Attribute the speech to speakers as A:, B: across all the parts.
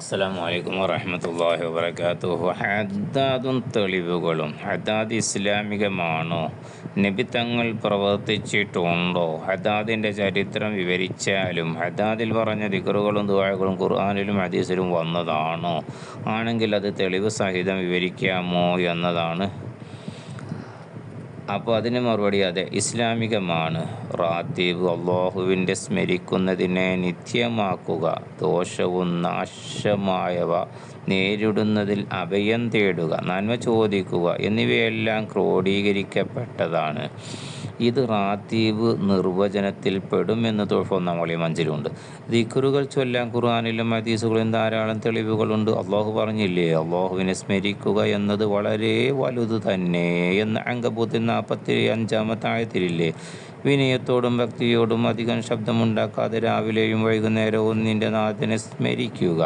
A: അസ്സാം വലൈക്കും വറഹമത്തല്ലാഹി ഹദ്ദാദും തെളിവുകളും. ഹദ്ദാദ് ഇസ്ലാമികമാണോ? നബി തങ്ങൾ പ്രവർത്തിച്ചിട്ടുണ്ടോ? ഹദ്ദാദിന്റെ ചരിത്രം വിവരിച്ചാലും ഹദ്ദാദിൽ പറഞ്ഞ ദിക്കറുകളും ദുവാകളും ഖുർആാനിലും ഹദീസിലും വന്നതാണോ? ആണെങ്കിൽ അത് തെളിവ് സഹിതം വിവരിക്കാമോ എന്നതാണ് അപ്പോൾ അതിന് മറുപടി അതെ ഇസ്ലാമികമാണ്. റാത്തീബ് അള്ളാഹുവിന്റെ സ്മരിക്കുന്നതിനെ നിത്യമാക്കുക ദോഷവും നാശമായവ നേരിടുന്നതിൽ അഭയം തേടുക നന്മ ചോദിക്കുക എന്നിവയെല്ലാം ക്രോഡീകരിക്കപ്പെട്ടതാണ്. ഇത് റാത്തീബ് നിർവചനത്തിൽ പെടുമെന്ന് തൊഴിൽ മഞ്ചിലുണ്ട്. ദിക്കുറുകൾ ചൊല്ലാൻ ഖുർആാനിലും ഹദീസുകളിലും ധാരാളം തെളിവുകളുണ്ട്. അള്ളാഹു പറഞ്ഞില്ലേ അള്ളാഹുവിനെ സ്മരിക്കുക എന്നത് വളരെ വലുത് തന്നെ എന്ന് അങ്കബൂത്തിൽ നാൽപ്പത്തി അഞ്ചാമത്തെ ആയത്തിലില്ലേ? വിനയത്തോടും ഭക്തിയോടും അധികം ശബ്ദമുണ്ടാക്കാതെ രാവിലെയും വൈകുന്നേരവും നിന്റെ നാഥനെ സ്മരിക്കുക.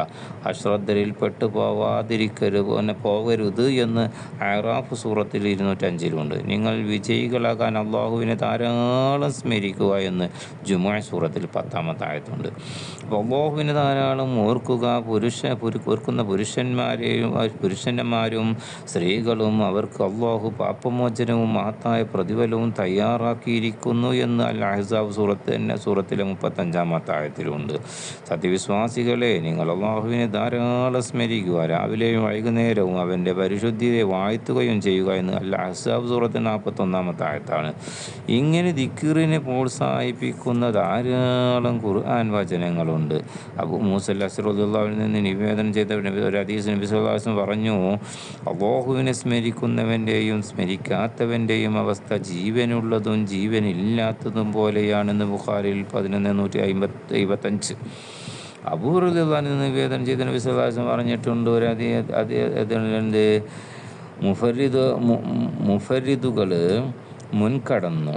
A: അശ്രദ്ധരിൽ പെട്ടു പോവാതിരിക്കരുത് പോകരുത് എന്ന് ആറാഫ് സൂറത്തിൽ ഇരുന്നൂറ്റഞ്ചിലുണ്ട്. നിങ്ങൾ വിജയികളാകാൻ അള്ളാഹുവിനെ ധാരാളം സ്മരിക്കുക എന്ന് ജുമാ സൂറത്തിൽ പത്താമത്തെ ആയത്തുണ്ട്. അപ്പോൾ അള്ളാഹുവിനെ ധാരാളം ഓർക്കുക പുരുഷ ഓർക്കുന്ന പുരുഷന്മാരെയും പുരുഷന്മാരും സ്ത്രീകളും അവർക്ക് അള്ളാഹു പാപമോചനവും മഹത്തായ പ്രതിഫലവും തയ്യാറാക്കിയിരിക്കുന്നു എന്ന് അൽ അഹ്സാബ് സൂറത്ത് തന്നെ സൂറത്തിലെ മുപ്പത്തഞ്ചാമത്തെ ആയത്തിലുണ്ട്. സത്യവിശ്വാസികളെ നിങ്ങൾ അള്ളാഹുവിനെ ധാരാളം സ്മരിക്കുക. രാവിലെയും വൈകുന്നേരവും അവന്റെ പരിശുദ്ധിയെ വാഴ്ത്തുകയും ചെയ്യുക എന്ന് അൽ അഹ്സാബ് സൂറത്ത് നാൽപ്പത്തൊന്നാമത്തെ ആയത്താണ്. ഇങ്ങനെ ദിക്കിറിനെ പ്രോത്സാഹിപ്പിക്കുന്ന ധാരാളം ഖുർആൻ വചനങ്ങളുണ്ട്. അബു മൂസൽ അസറുദ്ദാവിൽ നിന്ന് നിവേദനം ചെയ്ത ഒരു അദീസ് നബി പറഞ്ഞു അള്ളാഹുവിനെ സ്മരിക്കുന്നവന്റെയും സ്മരിക്കാത്തവന്റെയും അവസ്ഥ ജീവനുള്ളതും ജീവനില്ലാത്തതും പോലെയാണെന്ന് ബുഖാരിൽ പതിനൊന്ന് നൂറ്റി അമ്പത്തി എഴുപത്തഞ്ച്. അപൂർവതാൻ നിവേദനം ചെയ്ത വിശ്വാസം പറഞ്ഞിട്ടുണ്ട് ഒരു അതി അതി മുഫരിദ് മുഫരിദുകൾ മുൻകടന്നു.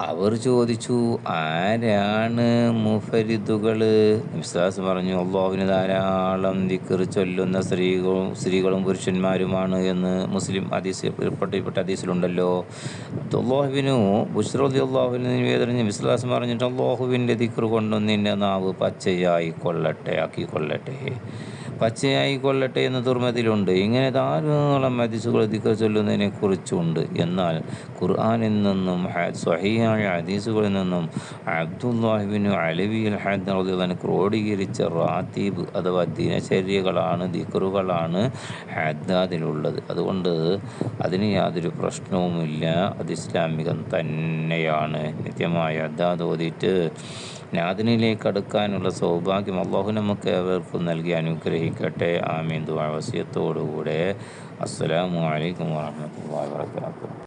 A: അവർ ചോദിച്ചു ആരാണ് മുഫരിദുകൾ വിശ്വാസം പറഞ്ഞു അള്ളാഹുവിന് ധാരാളം ദിക്കർ ചൊല്ലുന്ന സ്ത്രീകളും സ്ത്രീകളും പുരുഷന്മാരുമാണ് എന്ന് മുസ്ലിം ഹദീസ് പെട്ടപ്പെട്ട ഹദീസിലുണ്ടല്ലോ. അള്ളാഹുവിനു ബുഷ്റലി അള്ളാഹുവിന് നിവേദനം വിശ്വാസം പറഞ്ഞിട്ട് അള്ളാഹുവിന്റെ ദിക്കർ കൊണ്ടു നിന്നെ നാവ് പച്ചയായി കൊള്ളട്ടെ ആക്കി കൊള്ളട്ടെ പച്ചയായി കൊള്ളട്ടെ എന്ന തുർമതിലുണ്ട് ഇങ്ങനെ ധാരാളം ഹദീസുകൾ ദിക്കർ ചൊല്ലുന്നതിനെ കുറിച്ചുണ്ട്. എന്നാൽ ഖുർആാനിൽ നിന്നും സ്വഹിയായ ഹദീസുകളിൽ നിന്നും അബ്ദുല്ലാഹിബിനു അലവി അൽ ഹാദ്ദിന് ക്രോഡീകരിച്ച റാത്തീബ് അഥവാ ദിനചര്യകളാണ് ദിക്കറുകളാണ് ഹദ്ദാദിലുള്ളത് അതുകൊണ്ട് അതിന് യാതൊരു പ്രശ്നവുമില്ല. അത് ഇസ്ലാമികം തന്നെയാണ്. നിത്യമായ ഹദ്ദാദ് ഓതിയിട്ട് നാദിനിലേക്ക് അടുക്കാനുള്ള സൗഭാഗ്യം അള്ളാഹു നമുക്ക് അവർക്കും നൽകി അനുഗ്രഹിക്കട്ടെ ആമീൻ. ദുവാവസ്യത്തോടുകൂടെ അസ്സലാമു അലൈക്കും വാഹമത്തല്ലാ വാത്തു